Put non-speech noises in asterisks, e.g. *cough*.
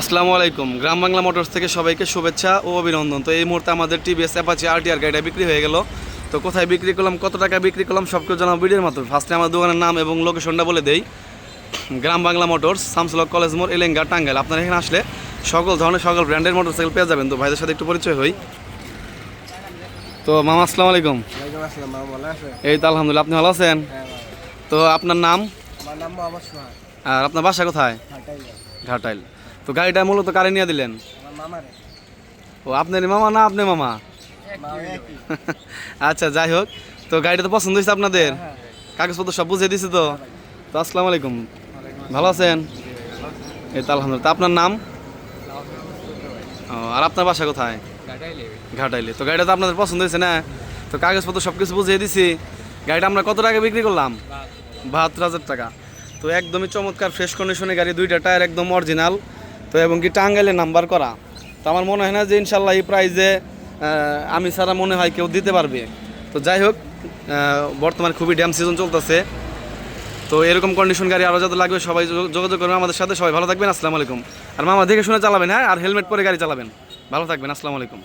আসসালামু আলাইকুম। গ্রাম বাংলা মোটরস থেকে সবাইকে শুভেচ্ছা ও অভিনন্দন। তো এই মুহূর্তে আমাদের টিভিএস অ্যাপাচি আরটিআর গাড়িটা বিক্রি হয়ে গেল। তো কোথায় বিক্রি করলাম কত টাকা বিক্রি করলাম সব কিছু জানাব ভিডিওর মাধ্যমে। ফার্স্টে আমার দোকানের নাম এবং লোকেশনটা বলে দেই। গ্রাম বাংলা মোটরস সামসলক কলেজ মোড় এলেঙ্গা টাঙ্গাইল। আপনারা এখানে আসলে সকল ধরনের সকল ব্র্যান্ডের মোটরসাইকেল পেয়ে যাবেন। তো ভাইদের সাথে একটু পরিচয় হই। তো মামা আসসালামু আলাইকুম। এই তো আলহামদুলিল্লাহ আপনি ভালো আছেন? হ্যাঁ তো আপনার নাম? আর আপনার বাসা কোথায়? ঘাটাইল। তো গাড়িটা মূলত কারে নিয়ে দিলেন? ও আপনার মামা না আপনি মামা? *laughs* আচ্ছা যাই হোক তো গাড়িটা তো পছন্দ হয়েছে আপনাদের? হ্যাঁ কাগজপত্র সব বুঝিয়ে দিছে তো? তো আসসালামু আলাইকুম। ভালো আছেন? এই তো আলহামদুলিল্লাহ। তা আপনার নাম? ও, আর আপনার বাসা কোথায়? ঘাটাইলে তো গাড়িটা তো আপনাদের পছন্দ হয়েছে না? তো কাগজপত্র সব কিছু বুঝিয়ে দিছি। গাড়িটা আমরা কত টাকা বিক্রি করলাম? বাহাত্তর হাজার। টাকা। তো একদমই চমৎকার ফ্রেশ কন্ডিশনে গাড়ি দুইটা টায়ার একদম অরিজিনাল তো এবং কি টাঙ্গাইলে নাম্বার করা। তো আমার মনে হয় না যে ইনশাল্লাহ এই প্রাইজে আমি ছাড়া মনে হয় কেউ দিতে পারবে। তো যাই হোক বর্তমানে খুবই ড্যাম সিজন চলতেছে। তো এরকম কন্ডিশন গাড়ি আরও যাতে লাগবে, সবাই যোগাযোগ করবেন আমাদের সাথে। সবাই ভালো থাকবেন, আসসালামু আলাইকুম। আর মামা দেখে শুনে চালাবেন হ্যাঁ? আর হেলমেট পরে গাড়ি চালাবেন। ভালো থাকবেন, আসসালামু আলাইকুম।